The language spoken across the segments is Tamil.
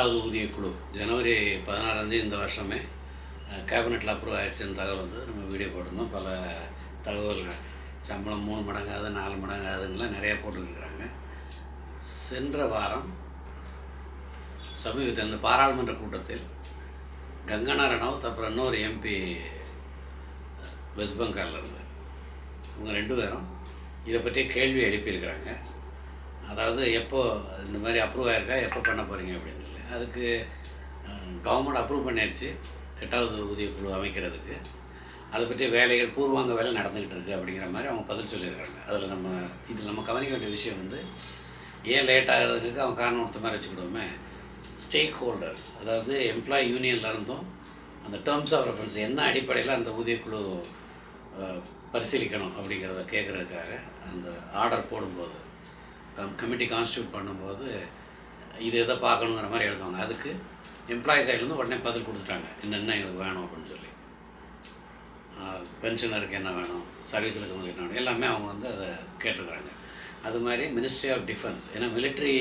எட்டாவது ஊதியக்குழு ஜனவரி பதினாறாந்தேதி இந்த வருஷமே கேபினெட்டில் அப்ரூவ் ஆகிடுச்சுன்னு தகவல் வந்து நம்ம வீடியோ போட்டிருந்தோம். பல தகவல்கள். சம்பளம் மூணு மடங்காது நாலு மடங்காதுங்கெலாம் நிறையா போட்டுருக்குறாங்க சென்ற வாரம் சமீபத்தில் இந்த பாராளுமன்ற கூட்டத்தில் கங்கனா ரணவுத் அப்புறம் இன்னொரு எம்பி வெஸ்ட் பெங்காலில் இருந்து இவங்க ரெண்டு பேரும் இதை பற்றி கேள்வி எழுப்பியிருக்கிறாங்க. அதாவது எப்போ இந்த மாதிரி அப்ரூவ் ஆயிருக்கா எப்போ பண்ண போகிறீங்க அப்படின்னு அதுக்கு கவர்மெண்ட் அப்ரூவ் பண்ணிடுச்சு எட்டாவது ஊதியக்குழு அமைக்கிறதுக்கு. அதை பற்றி வேலைகள் பூர்வாங்க வேலை நடந்துக்கிட்டு இருக்குது அப்படிங்கிற மாதிரி அவங்க பதில் சொல்லியிருக்காங்க. அதில் நம்ம இதில் நம்ம கவனிக்க வேண்டிய விஷயம் வந்து ஏன் லேட் ஆகிறதுக்கு அவங்க காரணம் ஒருத்த மாதிரி வச்சுக்கிடுவோமே? ஸ்டேக் ஹோல்டர்ஸ் அதாவது எம்ப்ளாயி யூனியன்ல இருந்தும் அந்த டேர்ம்ஸ் ஆஃப் ரெஃபரன்ஸ் என்ன அடிப்படையில் அந்த ஊதியக்குழு பரிசீலிக்கணும் அப்படிங்கிறத கேட்குறதுக்காக அந்த ஆர்டர் போடும்போது கம் கமிட்டி கான்ஸ்டியூட் பண்ணும்போது இது எதை பார்க்கணுங்கிற மாதிரி எழுதுவாங்க. அதுக்கு எம்ப்ளாயி சைட்லேருந்து உடனே பதில் கொடுத்துட்டாங்க. என்னென்ன எங்களுக்கு வேணும்? அப்படின்னு சொல்லி. பென்ஷனருக்கு என்ன வேணும்? சர்வீஸில் இருக்கவங்களுக்கு என்ன வேணும்? எல்லாமே அவங்க வந்து அதை கேட்டிருக்கிறாங்க அது மாதிரி மினிஸ்ட்ரி ஆஃப் டிஃபென்ஸ் ஏன்னா மிலிட்ரி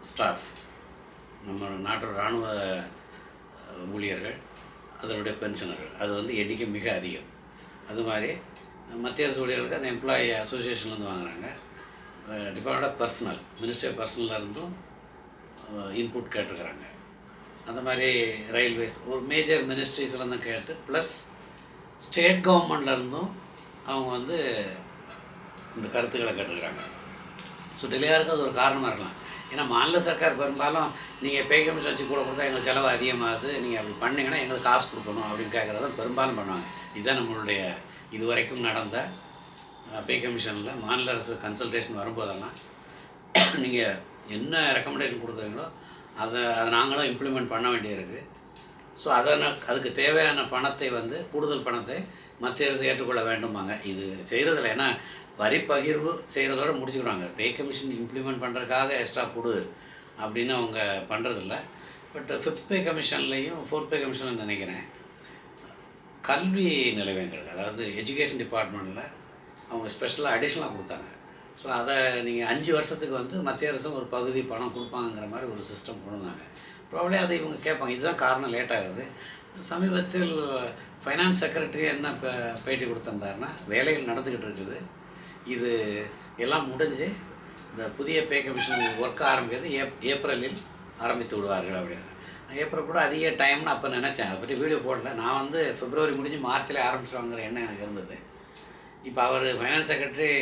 ஸ்டாஃப் நம்ம நாட்டோட இராணுவ ஊழியர்கள் அதனுடைய பென்ஷனர்கள் அது வந்து எண்ணிக்கை மிக அதிகம். அது மாதிரி மத்திய அரசு ஊழியர்களுக்கு அந்த எம்ப்ளாயி அசோசியேஷன்லேருந்து வாங்குறாங்க. Department of personnel ministry of பர்சனலில் இருந்தும் இன்புட் கேட்டிருக்கிறாங்க. அந்த மாதிரி ரயில்வேஸ் ஒரு மேஜர் மினிஸ்ட்ரிஸ்லேருந்து கேட்டு ப்ளஸ் ஸ்டேட் கவர்மெண்ட்ல இருந்தும் அவங்க வந்து இந்த கருத்துக்களை கேட்டிருக்கிறாங்க. ஸோ டிலேயாக இருக்க அது ஒரு காரணமாக இருக்கலாம். ஏன்னா மாநில சர்க்கார் பெரும்பாலும் நீங்கள் பே கமிஷன் வச்சு கூட கொடுத்தா எங்களுக்கு செலவு அதிகமாகுது. நீங்கள் அப்படி பண்ணிங்கன்னா எங்களுக்கு காசு கொடுக்கணும் அப்படின்னு கேட்குறத பெரும்பாலும் பண்ணுவாங்க. இதுதான் நம்மளுடைய இதுவரைக்கும் நடந்த பே கமிஷனில் மாநில அரசு கன்சல்டேஷன் வரும்போதெல்லாம் நீங்கள் என்ன ரெக்கமெண்டேஷன் கொடுக்குறீங்களோ அதை அதை நாங்களும் இம்ப்ளிமெண்ட் பண்ண வேண்டியிருக்கு. ஸோ அதை ந- அதுக்கு தேவையான பணத்தை வந்து கூடுதல் பணத்தை மத்திய அரசு ஏற்றுக்கொள்ள வேண்டுமாங்க. இது செய்கிறதில்ல ஏன்னா வரி பகிர்வு செய்கிறதோட முடிச்சுக்கிறாங்க. பே கமிஷன் இம்ப்ளிமெண்ட் பண்ணுறதுக்காக எக்ஸ்ட்ரா கொடு அப்படின்னு அவங்க பண்ணுறதில்ல பட் ஃபிஃப்த் பே கமிஷன்லேயும் ஃபோர்த் பே கமிஷனில் நினைக்கிறேன். கல்வி நிலையங்கள் அதாவது எஜுகேஷன் டிபார்ட்மெண்ட்டில் அவங்க ஸ்பெஷலாக அடிஷ்னலாக கொடுத்தாங்க. ஸோ அதை நீங்கள் அஞ்சு வருஷத்துக்கு வந்து மத்திய அரசும் ஒரு பகுதி பணம் கொடுப்பாங்கிற மாதிரி ஒரு சிஸ்டம் கொண்டு வந்தாங்க. அதை இவங்க கேட்பாங்க. இதுதான் காரணம் லேட் ஆகுது. சமீபத்தில் ஃபைனான்ஸ் செக்ரட்டரி என்ன பேட்டி கொடுத்துருந்தாருன்னா வேலைகள் நடந்துக்கிட்டு இருக்குது. இது எல்லாம் முடிஞ்சு இந்த புதிய பே கமிஷன் ஒர்க் ஆரம்பிக்கிறது ஏப் ஏப்ரலில் ஆரம்பித்து விடுவார்கள் அப்படின்னு ஏப்ரல் கூட அதிக டைம்னு அப்போ நினச்சேன். அதை பற்றி வீடியோ போடல. நான் வந்து பிப்ரவரி முடிஞ்சு மார்ச்சில் ஆரம்பிச்சிருவாங்கிற எண்ணம் எனக்கு இருந்தது. இப்போ அவர் ஃபைனான்ஸ் செக்ரட்டரி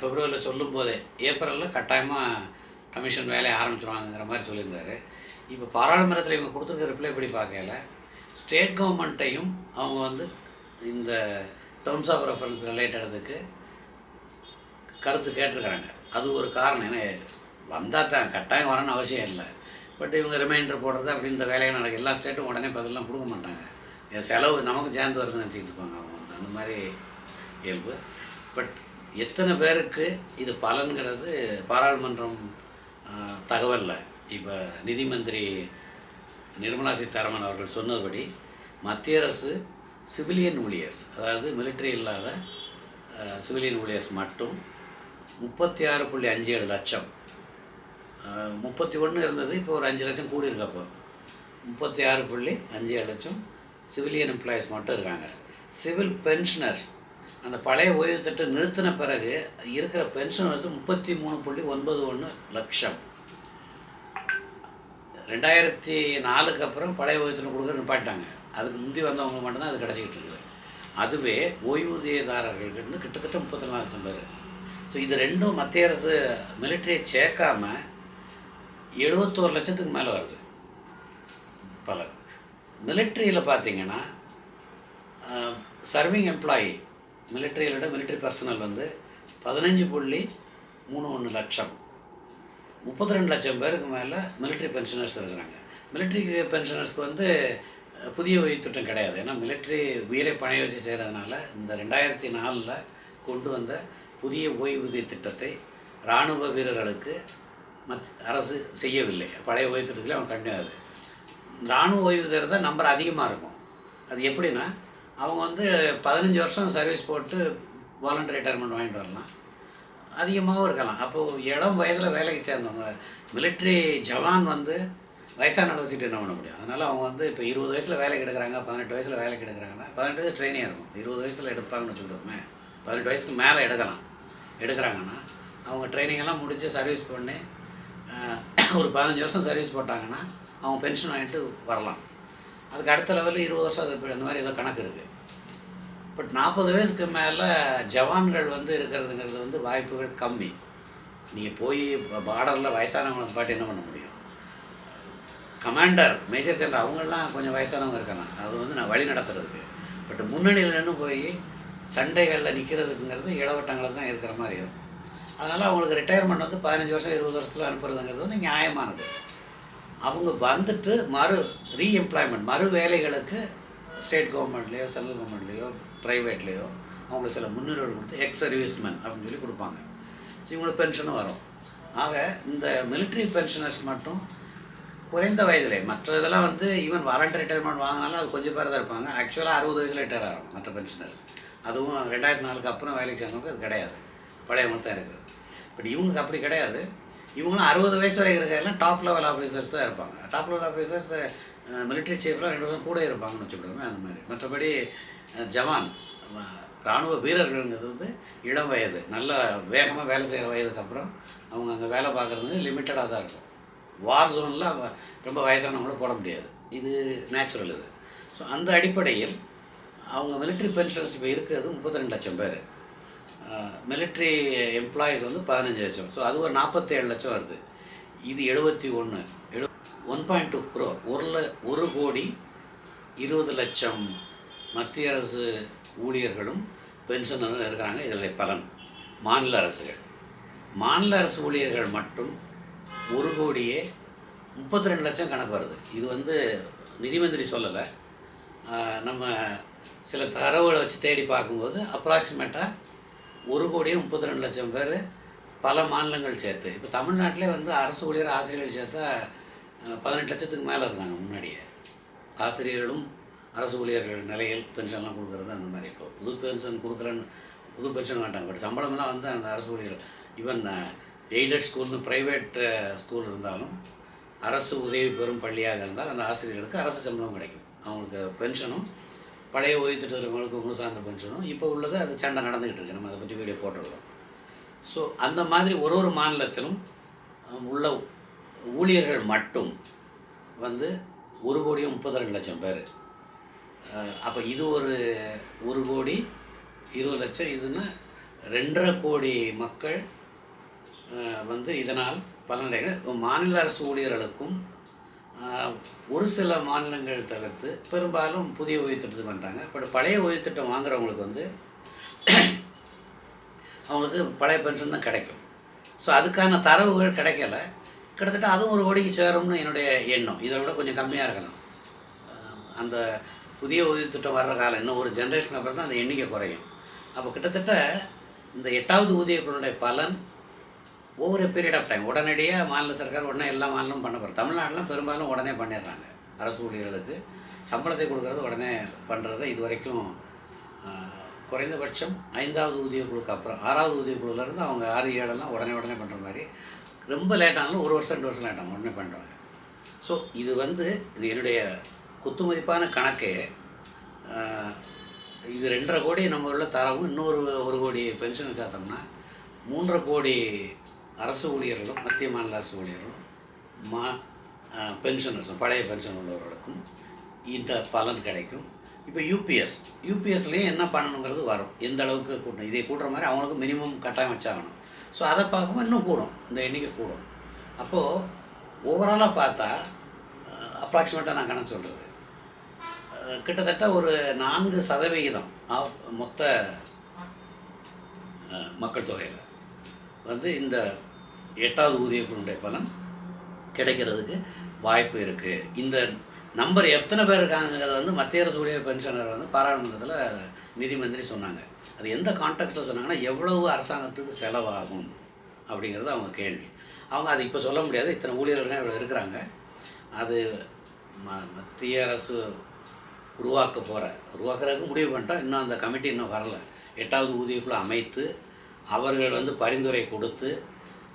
பிப்ரவரியில் சொல்லும்போதே ஏப்ரலில் கட்டாயமாக கமிஷன் வேலையை ஆரம்பிச்சிருவாங்கிற மாதிரி சொல்லியிருந்தாரு. இப்போ பாராளுமன்றத்தில் இவங்க கொடுத்துருக்க ரிப்ளை படி பார்க்கல. ஸ்டேட் கவர்மெண்ட்டையும் அவங்க வந்து இந்த டேர்ம்ஸ் ஆஃப் ரெஃபரன்ஸ் ரிலேட்டடுக்கு கருத்து கேட்டிருக்கிறாங்க. அது ஒரு காரணம். ஏன்னா வந்தால் தான் கட்டாயம் வரணும்னு அவசியம் இல்லை. பட் இவங்க ரிமைண்டர் போடுறது அப்படி இந்த வேலைகள் நடக்கும் எல்லா ஸ்டேட்டும் உடனே பதிலாம் கொடுக்க மாட்டாங்க. செலவு நமக்கு சேர்ந்து வருதுன்னு நினச்சிக்கிட்டு இருப்பாங்க அவங்க. வந்து அந்த மாதிரி இயல்பு. பட் எத்தனை பேருக்கு இது பலன்கிறது? பாராளுமன்றம் தகவலில். இப்போ நிதி மந்திரி நிர்மலா சீதாராமன் அவர்கள் சொன்னபடி மத்திய அரசு சிவிலியன் ஊழியர்ஸ் அதாவது மிலிட்டரி இல்லாத சிவிலியன் ஊழியர்ஸ் மட்டும் முப்பத்தி ஆறு புள்ளி அஞ்சு ஏழு லட்சம். முப்பத்தி ஒன்று இருந்தது இப்போ ஒரு அஞ்சு லட்சம் கூடி இருக்கப்போ முப்பத்தி ஆறு புள்ளி அஞ்சு ஏழு லட்சம் சிவிலியன் எம்ப்ளாயீஸ் மட்டும் இருக்காங்க. சிவில் பென்ஷனர்ஸ் அந்த பழைய ஓய்வு திட்டம் நிறுத்தின பிறகு இருக்கிற பென்ஷன் வந்து முப்பத்தி மூணு புள்ளி ஒன்பது ஒன்று லட்சம். ரெண்டாயிரத்தி நாலுக்கு அப்புறம் பழைய ஓய்வூதியம் கொடுக்குற நிப்பாட்டாங்க அதுக்கு முந்தி வந்தவங்க மட்டும்தான் அது கிடச்சிக்கிட்டு இருக்குது. அதுவே ஓய்வூதியதாரர்கள்கிட்ட கிட்டத்தட்ட முப்பத்தி நாலு லட்சம் பேர். ஸோ இது ரெண்டும் மத்திய அரசு மிலிட்டரியை சேர்க்காம எழுபத்தோரு லட்சத்துக்கு மேலே வருது. பலன் மிலிட்ரியில் பார்த்தீங்கன்னா சர்விங் எம்ப்ளாயி மிலிட்ரியிலோட மிலிட்ரி பர்சனல் வந்து பதினஞ்சு புள்ளி மூணு ஒன்று லட்சம். முப்பத்தி ரெண்டு லட்சம் பேருக்கு மேலே மிலிட்ரி பென்ஷனர்ஸ் இருக்கிறாங்க. மிலிட்ரி பென்ஷனர்ஸ்க்கு வந்து புதிய ஓய்வு திட்டம் கிடையாது. ஏன்னா மிலிட்ரி உயிரை பணைய வச்சு செய்கிறதுனால இந்த ரெண்டாயிரத்தி நாலில் கொண்டு வந்த புதிய ஓய்வூதிய திட்டத்தை இராணுவ வீரர்களுக்கு மத் அரசு செய்யவில்லை. பழைய ஓய்வு திட்டத்தில் அவன் கண்டிப்பாக இராணுவ ஓய்வு தான் நம்பர் அதிகமாக இருக்கும். அது எப்படின்னா அவங்க வந்து பதினஞ்சு வருஷம் சர்வீஸ் போட்டு வாலண்டரி ரிட்டையர்மெண்ட் வாங்கிட்டு வரலாம். அதிகமாகவும் இருக்கலாம். அப்போது இளம் வயதில் வேலைக்கு சேர்ந்தவங்க மிலிட்ரி ஜவான் வந்து வயசான வச்சுட்டு என்ன பண்ண முடியும்? அதனால் அவங்க வந்து இப்போ இருபது வயசில் வேலைக்கு எடுக்கிறாங்க பதினெட்டு வயசில் வேலைக்கு எடுக்கிறாங்கன்னா பதினெட்டு வயசு ட்ரைனியாக இருக்கும். இருபது வயசில் எடுப்பாங்கன்னு வச்சுக்கிட்டோமே பதினெட்டு வயசுக்கு மேலே எடுக்கலாம். எடுக்கிறாங்கன்னா அவங்க ட்ரைனிங்கெல்லாம் முடித்து சர்வீஸ் பண்ணி ஒரு பதினஞ்சு வருஷம் சர்வீஸ் போட்டாங்கன்னா அவங்க பென்ஷன் வாங்கிட்டு வரலாம். அதுக்கு அடுத்த லெவலில் இருபது வருஷம் அது அந்த மாதிரி ஏதோ கணக்கு இருக்குது பட் நாற்பது வயசுக்கு மேலே ஜவான்கள் வந்து இருக்கிறதுங்கிறது வந்து வாய்ப்புகள் கம்மி. நீங்கள் போய் பார்டரில் வயசானவங்களை பாட்டு என்ன பண்ண முடியும்? கமாண்டர் மேஜர் ஜெனரல் அவங்களாம் கொஞ்சம் வயசானவங்க இருக்கலாம். அது வந்து நான் வழி நடத்துறதுக்கு. பட் முன்னணியில் நின்று போய் சண்டைகளில் நிற்கிறதுக்குங்கிறது இளவட்டங்களில் தான் இருக்கிற மாதிரி இருக்கும். அதனால் அவங்களுக்கு ரிட்டையர்மெண்ட் வந்து பதினஞ்சு வருஷம் இருபது வருஷத்தில் அனுப்புறதுங்கிறது வந்து நியாயமானது. அவங்க வந்துட்டு மறு ரீஎம்ப்ளாய்மெண்ட் மறு வேலைகளுக்கு ஸ்டேட் கவர்மெண்ட்லேயோ சென்ட்ரல் கவர்மெண்ட்லேயோ ப்ரைவேட்லேயோ அவங்களுக்கு சில முன்னுரிமை கொடுத்து எக்ஸ் சர்வீஸ்மேன் அப்படின்னு சொல்லி கொடுப்பாங்க. ஸோ இவங்களுக்கு பென்ஷனும் வரும். ஆக இந்த மிலிட்ரி பென்ஷனர்ஸ் மட்டும் குறைந்த வயதிலே மற்ற இதெல்லாம் வந்து ஈவன் வாலண்டரி ரிட்டையர்மெண்ட் வாங்கினாலும் அது கொஞ்சம் பேர் தான் இருப்பாங்க. ஆக்சுவலாக அறுபது வயசில் ரிட்டையர் ஆகும் மற்ற பென்ஷனர்ஸ் அதுவும் ரெண்டாயிரத்தி நாலுக்கு அப்புறம் வேலைக்கு சேர்ந்தவங்களுக்கு அது கிடையாது. பழையவங்களுக்கு தான் இருக்குது. பட் இவங்களுக்கு அப்படி கிடையாது. இவங்களும் அறுபது வயசு வரை இருக்கிறதெல்லாம் டாப் லெவல் ஆஃபீஸர்ஸ் தான் இருப்பாங்க. டாப் லெவல் ஆஃபீஸர்ஸ் மிலிட்ரி சீஃப்லாம் ரெண்டு வருஷம் கூட இருப்பாங்கன்னு வச்சுக்கிடுவோமே அந்த மாதிரி. மற்றபடி ஜவான் இராணுவ வீரர்கள்ங்கிறது வந்து இளம் வயது நல்ல வேகமாக வேலை செய்கிற வயதுக்கு அப்புறம் அவங்க அங்கே வேலை பார்க்குறது லிமிட்டடாக தான் இருக்கும். வார் ஜோனில் ரொம்ப வயசானவங்களும் போட முடியாது. இது நேச்சுரல் இது. ஸோ அந்த அடிப்படையில் அவங்க மிலிட்ரி பென்ஷன்ஸ் இப்போ இருக்கிறது முப்பத்தி ரெண்டு லட்சம் பேர். மிலிட்ரி எம்ப்ளாயீஸ் வந்து பதினஞ்சு லட்சம். ஸோ அது ஒரு நாற்பத்தேழு லட்சம் வருது. இது எழுபத்தி ஒன்று எழு ஒன் பாயிண்ட் டூ குரோர் ஒரு ல ஒரு கோடி இருபது லட்சம் மத்திய அரசு ஊழியர்களும் பென்ஷனரும் இருக்கிறாங்க இதில் பலன் மாநில அரசுகள். மாநில அரசு ஊழியர்கள் மட்டும் ஒரு கோடியே முப்பத்தி ரெண்டு லட்சம் கணக்கு வருது. இது வந்து நிதி மந்திரி சொல்லலை நம்ம சில தரவுகளை வச்சு தேடி பார்க்கும்போது அப்ராக்சிமேட்டாக ஒரு கோடியே முப்பத்தி ரெண்டு லட்சம் பேர் பல மாநிலங்கள் சேர்த்து. இப்போ தமிழ்நாட்டிலே வந்து அரசு ஊழியர் ஆசிரியர்கள் சேர்த்தா பதினெட்டு லட்சத்துக்கு மேலே இருந்தாங்க முன்னாடியே. ஆசிரியர்களும் அரசு ஊழியர்கள் நிலையில் பென்ஷன்லாம் கொடுக்குறது அந்த மாதிரி. இப்போ புது பென்ஷன் கொடுக்குறேன்னு புது பென்ஷன் வேண்டாங்க பட் சம்பளம்லாம் வந்து அந்த அரசு ஊழியர்கள் ஈவன் எய்டட் ஸ்கூல்னு ப்ரைவேட் ஸ்கூல் இருந்தாலும் அரசு உதவி பெறும் பள்ளியாக இருந்தால் அந்த ஆசிரியர்களுக்கு அரசு சம்பளம் கிடைக்கும். அவங்களுக்கு பென்ஷனும் பழைய ஓய்வு திட்டங்களுக்கு முழு சார்ந்த பென்ஷனும் இப்போ உள்ளது அது சண்டை நடந்துக்கிட்டு இருக்கு. நம்ம அதை பற்றி வீடியோ போட்டிருக்கோம். ஸோ அந்த மாதிரி ஒரு ஒரு மாநிலத்திலும் உள்ள ஊழியர்கள் மட்டும் வந்து ஒரு கோடியும் முப்பத்தி ரெண்டு லட்சம் பேர். அப்போ இது ஒரு ஒரு கோடி இருபது லட்சம். இதுன்னா ரெண்டரை கோடி மக்கள் வந்து இதனால் பலனடைகள் மாநில அரசு ஊழியர்களுக்கும் ஒரு சில மாநிலங்கள் தவிர்த்து பெரும்பாலும் புதிய ஓய்வு பண்ணுறாங்க பட் பழைய ஓய்வுத்திட்டம் வாங்குறவங்களுக்கு வந்து அவங்களுக்கு பழைய பென்ஷன் தான் கிடைக்கும். ஸோ அதுக்கான தரவுகள் கிடைக்கல. கிட்டத்தட்ட அதுவும் ஒரு கோடிக்கு சேரும்னு என்னுடைய எண்ணம். இதை விட கொஞ்சம் கம்மியாக இருக்கலாம். அந்த புதிய ஊதியத்திட்டம் வர்ற காலம் இன்னும் ஒரு ஜென்ரேஷன் அப்புறம் தான் அந்த எண்ணிக்கை குறையும். அப்போ கிட்டத்தட்ட இந்த எட்டாவது ஊதியத்தினுடைய பலன் ஒவ்வொரு பீரியட் ஆஃப் டைம் உடனடியாக மாநில சர்க்கார் உடனே எல்லா மாநிலமும் பண்ண போகிறோம் தமிழ்நாட்டிலாம் பெரும்பாலும் உடனே பண்ணிடுறாங்க. அரசு ஊழியர்களுக்கு சம்பளத்தை கொடுக்கறது உடனே பண்ணுறதை இது வரைக்கும் குறைந்தபட்சம் ஐந்தாவது ஊதியக்குழுக்கு அப்புறம் ஆறாவது ஊதியக்குழுலேருந்து அவங்க ஆறு ஏழெல்லாம் உடனே உடனே பண்ணுற மாதிரி ரொம்ப லேட்டானாலும் ஒரு வருஷம் ரெண்டு வருஷம் லேட்டாகும் உடனே பண்ணுறாங்க ஸோ இது வந்து இது என்னுடைய குத்துமதிப்பான கணக்கே இது ரெண்டரை கோடி நம்ம உள்ள தரவும் இன்னொரு ஒரு கோடி பென்ஷன் சேர்த்தோம்னா மூன்றரை கோடி அரசு ஊழியர்களும் மத்திய மாநில அரசு ஊழியர்களும் மா பென்ஷனர்ஸும் பழைய பென்ஷன் உள்ளவர்களுக்கும் இந்த பலன் கிடைக்கும். இப்போ யூபிஎஸ் யூபிஎஸ்லேயும் என்ன பண்ணணுங்கிறது வரும். எந்த அளவுக்கு கூட்டணும்? இதை கூட்டுற மாதிரி அவங்களுக்கு மினிமம் கட்டாயம் வச்சாகணும். ஸோ அதை பார்க்கும்போது இன்னும் கூடும். இந்த எண்ணிக்கை கூடும். அப்போது ஓவராலாக பார்த்தா அப்ராக்சிமேட்டாக நான் கணக்கு சொல்கிறது கிட்டத்தட்ட ஒரு நான்கு சதவிகிதம் ஆஃப் மொத்த மக்கள் தொகையில். வந்து இந்த எட்டாவது ஊதியக்குழுடைய பலன் கிடைக்கிறதுக்கு வாய்ப்பு இருக்குது இந்த நம்பர் எத்தனை பேர் இருக்காங்கிறத வந்து மத்திய அரசு ஊழியர் பென்ஷனர் வந்து பாராளுமன்றத்தில் நிதி மந்திரி சொன்னாங்க. அது எந்த கான்டெக்ட்டில் சொன்னாங்கன்னா எவ்வளவு அரசாங்கத்துக்கு செலவாகும் அப்படிங்கிறது அவங்க கேள்வி. அவங்க அது இப்போ சொல்ல முடியாது. இத்தனை ஊழியர்கள் இவ்வளோ இருக்கிறாங்க. அது ம மத்திய அரசு உருவாக்க போகிற உருவாக்குறதுக்கு முடிவு பண்ணிட்டோம் இன்னும் அந்த கமிட்டி இன்னும் வரல. எட்டாவது ஊதியக்குழு அமைத்து அவர்கள் வந்து பரிந்துரை கொடுத்து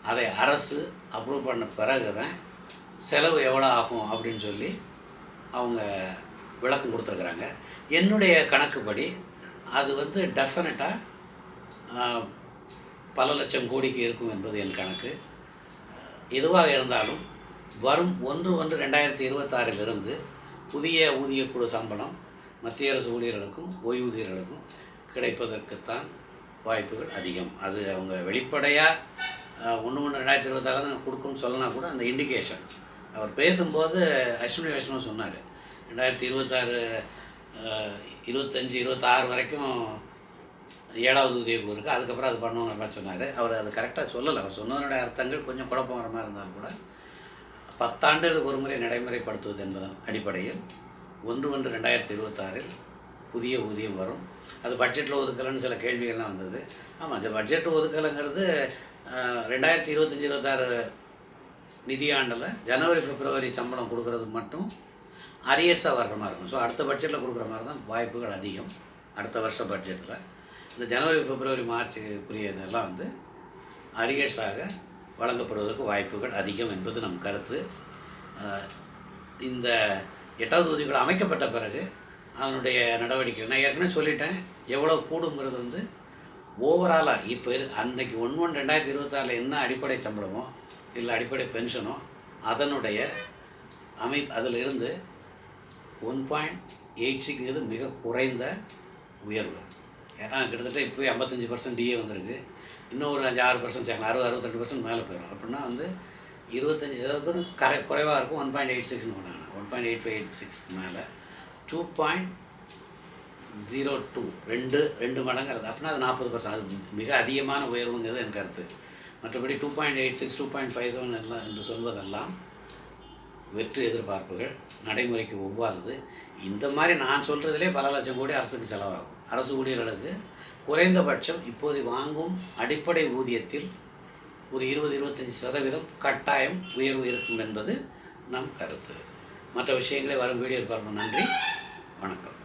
அதை அரசு அப்ரூவ் பண்ண பிறகு தான் செலவு எவ்வளோ ஆகும் அப்படின்னு சொல்லி அவங்க விளக்கம் கொடுத்துருக்குறாங்க. என்னுடைய கணக்குப்படி அது வந்து டெஃபினட்டாக பல லட்சம் கோடிக்கு இருக்கும் என்பது என் கணக்கு. எதுவாக இருந்தாலும் வரும் ஒன்று ஒன்று ரெண்டாயிரத்தி இருபத்தாறிலிருந்து புதிய ஊதியக்குழு சம்பளம் மத்திய அரசு ஊழியர்களுக்கும் ஓய்வூதியர்களுக்கும் கிடைப்பதற்குத்தான் வாய்ப்புகள் அதிகம். அது அவங்க வெளிப்படையாக ஒன்று ஒன்று ரெண்டாயிரத்தி இருபத்தாறு தான் கொடுக்கும்னு சொல்லலாம் கூட அந்த இண்டிகேஷன் அவர் பேசும்போது அஸ்வினி வைஷ்ணவ் சொன்னார். ரெண்டாயிரத்தி இருபத்தாறு இருபத்தஞ்சி இருபத்தாறு வரைக்கும் ஏழாவது உதவிக்குழு இருக்குது அதுக்கப்புறம் அது பண்ணுவோங்கிற மாதிரி சொன்னார். அவர் அது கரெக்டாக சொல்லலை. அவர் சொன்னதனுடைய அர்த்தங்கள் கொஞ்சம் குழப்பம் வர மாதிரி இருந்தாலும் கூட பத்தாண்டுகளுக்கு ஒரு முறை நடைமுறைப்படுத்துவது என்பதன் அடிப்படையில் ஒன்று ஒன்று ரெண்டாயிரத்தி இருபத்தாறில் புதிய ஊதியம் வரும். அது பட்ஜெட்டில் ஒதுக்கலைன்னு சில கேள்விகள்லாம் வந்தது. ஆமாம் அந்த பட்ஜெட் ஒதுக்கலைங்கிறது ரெண்டாயிரத்தி இருபத்தஞ்சி இருபத்தாறு நிதியாண்டில் ஜனவரி பிப்ரவரி சம்பளம் கொடுக்கறது மட்டும் அரியர்ஸாக வர்ற மாதிரி இருக்கும். ஸோ அடுத்த பட்ஜெட்டில் கொடுக்குற மாதிரி தான் வாய்ப்புகள் அதிகம். அடுத்த வருஷ பட்ஜெட்டில் இந்த ஜனவரி பிப்ரவரி மார்ச்சுக்குரியதெல்லாம் வந்து அரியர்ஸாக வழங்கப்படுவதற்கு வாய்ப்புகள் அதிகம் என்பது நம் கருத்து. இந்த எட்டாவது உதவிகள் அமைக்கப்பட்ட பிறகு அதனுடைய நடவடிக்கை நான் ஏற்கனவே சொல்லிட்டேன் எவ்வளோ கூடுங்கிறது வந்து ஓவராலாக இப்போ இரு அன்னைக்கு ஒன்று ஒன்று ரெண்டாயிரத்தி இருபத்தாறில் என்ன அடிப்படை சம்பளமோ இல்லை அடிப்படை பென்ஷனோ அதனுடைய அமை அதில் இருந்து ஒன் பாயிண்ட் எயிட் சிக்ங்கிறது மிக குறைந்த உயர்வு. ஏன்னா கிட்டத்தட்ட இப்போ ஐம்பத்தஞ்சு பர்சன்ட் டிஏ வந்திருக்கு. இன்னும் ஒரு அஞ்சு ஆறு பர்சன்ட் சேர்க்கலாம். அறுபது அறுபத்தெட்டு பர்சன்ட் மேலே போயிடும் அப்படின்னா வந்து இருபத்தஞ்சி சதவீதத்துக்கு கரை குறைவாக இருக்கும். ஒன் பாயிண்ட் எயிட் சிக்ஸ்னு பண்ணாங்க one point eight five eight சிக்ஸ்க்கு மேலே. டூ பாயிண்ட் ஜீரோ டூ ரெண்டு ரெண்டு மடங்கு அப்படின்னா அது நாற்பது பர்சன்ட். அது மிக அதிகமான உயர்வுங்கிறது என் கருத்து. மற்றபடி two point eight six two point five seven எல்லாம் என்று சொல்வதெல்லாம் வெற்று எதிர்பார்ப்புகள் நடைமுறைக்கு ஒவ்வாதது. இந்த மாதிரி நான் சொல்கிறதுலே பல லட்சம் கோடி அரசுக்கு செலவாகும். அரசு ஊழியர்களுக்கு குறைந்தபட்சம் இப்போது வாங்கும் அடிப்படை ஊதியத்தில் ஒரு இருபது இருபத்தஞ்சி சதவீதம் கட்டாயம் உயர்வு இருக்கும் என்பது நம் கருத்து. மற்ற விஷயங்களே வரும் வீடியோ பார்ப்போம். நன்றி. வணக்கம்.